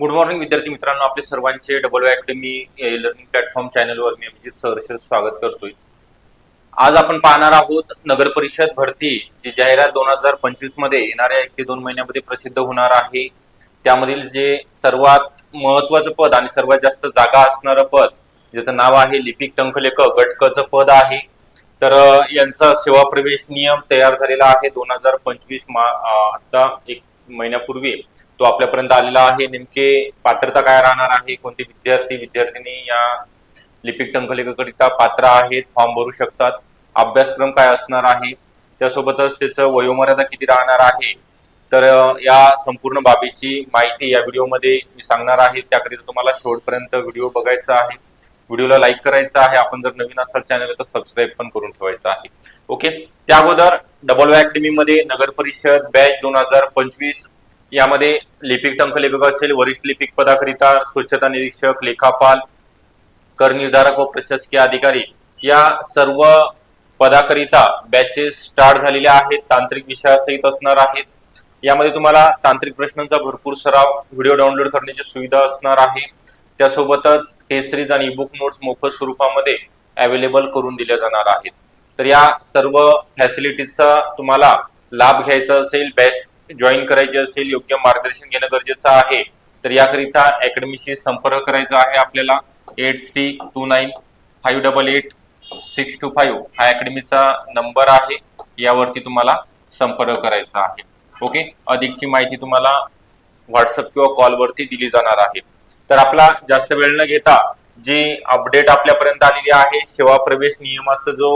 Good morning विद्यार्थी मित्रांनो. आपले सर्वांचे डबल अकॅडमी लर्निंग प्लॅटफॉर्म चॅनलवर मी अभिजित सहर्ष स्वागत करतोय. आज आपण पाहणार आहोत नगर परिषद भरती जी जाहिरात दोन हजार पंचवीसमध्ये येणाऱ्या एक ते दोन महिन्यामध्ये प्रसिद्ध होणार आहे. त्यामधील जे सर्वात महत्वाचं पद आणि सर्वात जास्त जागा असणारं पद ज्याचं नाव आहे लिपिक टंकलेखक गटकचं पद आहे. तर यांचा सेवा प्रवेश नियम तयार झालेला आहे दोन हजार पंचवीस आता एक महिन्यापूर्वी. तो आपल्यापर्यंत आलेला आहे. नेमके पात्रता काय राहणार आहे? कोणते विद्यार्थी विद्यार्थिनी या लिपिक टंकलेखकरिता पात्र आहेत? फॉर्म भरू शकतात. अभ्यासक्रम काय असणार आहे? त्यासोबतच त्याचं वयोमर्यादा किती राहणार आहे? तर या संपूर्ण बाबीची माहिती या व्हिडिओमध्ये मी सांगणार आहे. त्याकरिता तुम्हाला शेवटपर्यंत व्हिडिओ बघायचा आहे. व्हिडिओला लाईक करायचा आहे. आपण जर नवीन असाल चॅनल तर सबस्क्राईब पण करून ठेवायचं आहे. ओके? त्या अगोदर डबल अकॅडमी मध्ये नगर परिषद बॅच दोन हजार पंचवीस यामध्ये लिपिक टंकलेखक असेल वरिष्ठ लिपिक पदाकरिता स्वच्छता निरीक्षक लेखापाल करनिर्धारक व प्रशासकीय अधिकारी या सर्व पदाकरिता बॅचेस स्टार्ट झालेल्या आहेत तांत्रिक विषयासहित असणार आहेत. यामध्ये तुम्हाला तांत्रिक प्रश्नांचा भरपूर सराव व्हिडिओ डाउनलोड करण्याची सुविधा असणार आहे. त्यासोबतच टेस्ट सिरीज आणि बुक नोट्स मोफत स्वरूपामध्ये अवेलेबल करून दिल्या जाणार आहेत. तर या सर्व फॅसिलिटीजचा तुम्हाला लाभ घ्यायचा असेल बॅच जॉईन करायचे असेल योग्य मार्गदर्शन घेणं गरजेचं आहे. तर याकरिता अकॅडमीशी संपर्क करायचा आहे आपल्याला. Eight three two nine five double eight six two five हा अकॅडमीचा नंबर आहे. यावरती तुम्हाला संपर्क करायचा आहे. ओके अधिकची माहिती तुम्हाला व्हॉट्सअप किंवा कॉलवरती दिली जाणार आहे. तर आपला जास्त वेळ न घेता जी अपडेट आपल्यापर्यंत आलेली आहे सेवा प्रवेश नियमाचा जो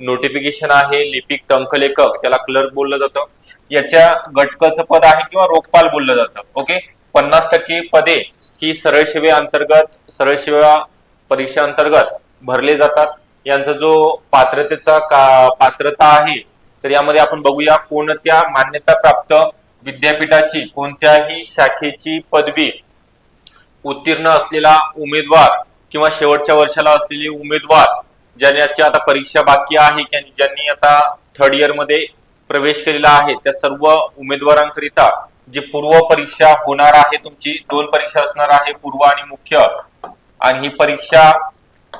नोटिफिकेशन आहे लिपिक टंकलेखक त्याला क्लर्क बोललं जातं. याच्या गटकचं पद आहे किंवा रोखपाल बोललं जातं. ओके पन्नास टक्के पदे ही सरळ सेवे अंतर्गत सरळ सेवा परीक्षा अंतर्गत भरले जातात. यांचा जो पात्रतेचा का पात्रता आहे तर यामध्ये आपण बघूया कोणत्या मान्यता प्राप्त विद्यापीठाची कोणत्याही शाखेची पदवी उत्तीर्ण असलेला उमेदवार किंवा शेवटच्या वर्षाला असलेले उमेदवार ज्यांच्या आता परीक्षा बाकी आहे ज्यांनी ज्यांनी आता थर्ड इयरमध्ये प्रवेश केलेला आहे त्या सर्व उमेदवारांकरिता जी पूर्व परीक्षा होणार आहे तुमची दोन परीक्षा असणार आहे पूर्व आणि मुख्य. आणि ही परीक्षा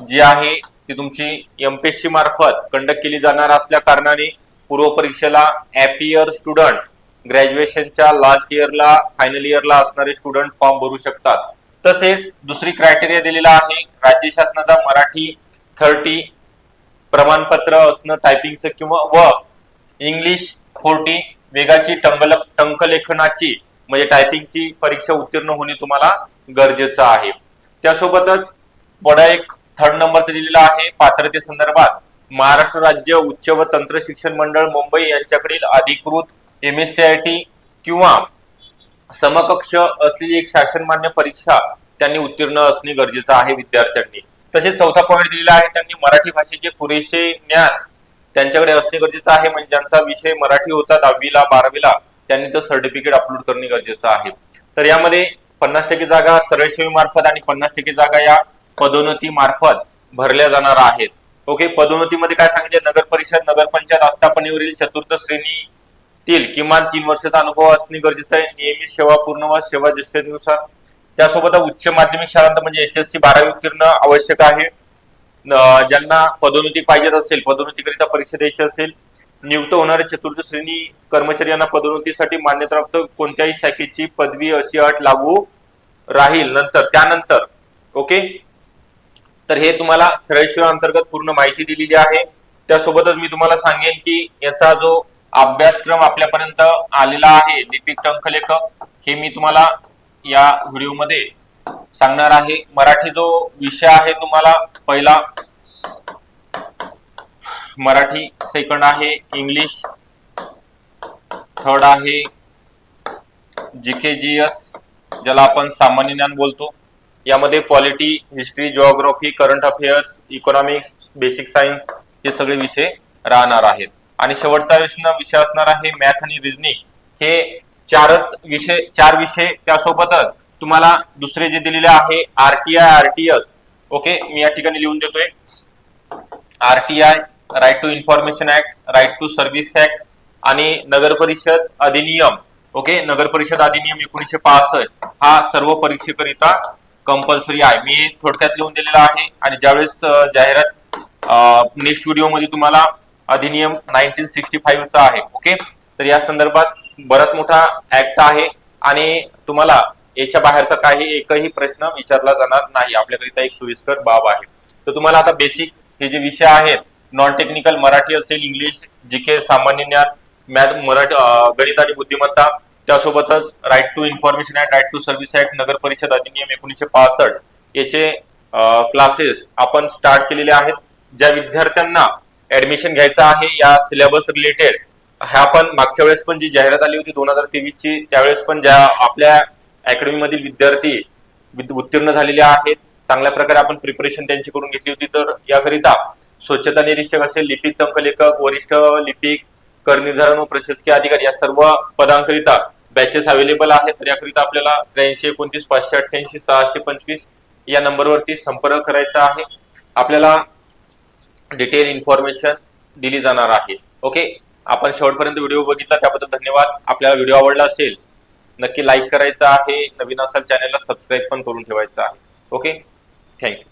जी आहे ती तुमची एमपीएससी मार्फत कंडक्ट केली जाणार असल्या कारणाने पूर्व परीक्षेला ॲपियर स्टुडंट ग्रॅज्युएशनच्या लास्ट इयरला फायनल इयरला असणारे स्टुडंट फॉर्म भरू शकतात. तसेच दुसरी क्रायटेरिया दिलेला आहे राज्य शासनाचा मराठी थर्टी प्रमाणपत्र असणं टायपिंगचं किंवा व इंग्लिश फोर्टी वेगाची टंगल टंकलेखनाची म्हणजे टायपिंगची परीक्षा उत्तीर्ण होणे तुम्हाला गरजेचं आहे. त्यासोबतच बडा एक थर्ड नंबरचं दिलेला आहे पात्रते संदर्भात महाराष्ट्र राज्य उच्च व तंत्र शिक्षण मंडळ मुंबई यांच्याकडील अधिकृत M S C I T किंवा समकक्ष असलेली एक शासनमान्य परीक्षा त्यांनी उत्तीर्ण असणे गरजेचं आहे विद्यार्थ्यांनी. तसेच चौथा पॉईंट दिलेला आहे त्यांनी मराठी भाषेचे पुरेसे ज्ञान त्यांच्याकडे असणे गरजेचं आहे. म्हणजे ज्यांचा विषय मराठी होता दहावीला बारावीला त्यांनी तर सर्टिफिकेट अपलोड करणे गरजेचं आहे. तर यामध्ये पन्नास टक्के जागा सरळ सेवेमार्फत आणि पन्नास टक्के जागा या पदोन्नती मार्फत भरल्या जाणार आहेत. ओके पदोन्नतीमध्ये काय सांगितले? नगर परिषद नगरपंचायत आस्थापनेवरील चतुर्थ श्रेणीतील किमान तीन वर्षाचा अनुभव असणे गरजेचं आहे. नियमित सेवा पूर्ण व सेवा ज्येष्ठतेनुसार त्यासोबत उच्च माध्यमिक शाळांत म्हणजे एच एस सी बारावी उत्तीर्ण आवश्यक आहे. ज्यांना पदोन्नती पाहिजेत असेल पदोन्नतीकरिता परीक्षा द्यायची असेल नियुक्त होणारे चतुर्थ श्रेणी कर्मचारी यांना पदोन्नतीसाठी मान्यताप्राप्त कोणत्याही शाखेची पदवी अशी अट लागू राहील नंतर त्यानंतर ओके? तर हे तुम्हाला सरळ अंतर्गत पूर्ण माहिती दिलेली आहे. त्यासोबतच मी तुम्हाला सांगेन की याचा जो अभ्यासक्रम आपल्यापर्यंत आलेला आहे लिपिक टंकलेखक हे मी तुम्हाला या व्हिडिओमध्ये सांगणार आहे. मराठी जो विषय आहे तुम्हाला पहिला मराठी सेकंड आहे इंग्लिश थर्ड आहे जीके जी एस ज्याला आपण सामान्य ज्ञान बोलतो. यामध्ये polity history geography current affairs economics basic science हे सगळे विषय राहणार आहेत. आणि शेवटचा विषय विषय असणार आहे मॅथ आणि रिजनिंग हे चारच विषय चार विषय त्यासोबतच तुम्हाला दुसरे जे दिलेले आहे आरटीआय आरटीएस ओके मी या ठिकाणी लिहून देतोय. RTI right to information act right to service act आणि नगर परिषद अधिनियम ओके नगर परिषद अधिनियम एकोणीशे पासष्ट हा सर्व परीक्षेकरिता कंपल्सरी आहे. मी थोडक्यात लिहून दिलेला आहे आणि ज्यावेळेस जाहिरात नेक्स्ट व्हिडिओमध्ये तुम्हाला अधिनियम नाईन्टीन सिक्स्टी फाईव्हचा आहे ओके तर या संदर्भात बराच मोठा ऍक्ट आहे. आणि तुम्हाला याच्या बाहेरचा काही एकही प्रश्न विचारला जाणार नाही. आपल्याकरिता एक सोयीस्कर बाब आहे. तर तुम्हाला आता बेसिक हे जे विषय आहेत नॉन टेक्निकल मराठी असेल इंग्लिश जी के सामान्य ज्ञान मॅथ मराठी गणित आणि बुद्धिमत्ता त्यासोबतच right to information act right to service act नगर परिषद अधिनियम एकोणीसशे पासष्ट याचे क्लासेस आपण स्टार्ट केलेले आहेत. ज्या विद्यार्थ्यांना ऍडमिशन घ्यायचं आहे या सिलेबस रिलेटेड ह्या पण मागच्या वेळेस पण जी जाहिरात आली होती दोन हजार तेवीस ची त्यावेळेस पण ज्या आपल्या अकॅडमीमधील विद्यार्थी उत्तीर्ण झालेले आहेत चांगल्या प्रकारे आपण प्रिपरेशन त्यांची करून घेतली होती. तर याकरिता स्वच्छता निरीक्षक असेल लिपिक टंकलेखक वरिष्ठ लिपिक करनिर्धारण व प्रशासकीय अधिकारी या सर्व पदांकरिता बॅचेस अवेलेबल आहेत. तर याकरिता आपल्याला त्र्याऐंशी एकोणतीस पाचशे अठ्ठ्याऐंशी सहाशे पंचवीस या नंबरवरती संपर्क करायचा आहे. आपल्याला डिटेल इन्फॉर्मेशन दिली जाणार आहे. ओके आपण शेवटपर्यंत व्हिडिओ बघितला त्याबद्दल धन्यवाद. आपल्याला व्हिडिओ आवडला असेल नक्की लाईक करायचा आहे. नवीन असाल चॅनलला सबस्क्राईब पण करून ठेवायचं आहे. Okay thank you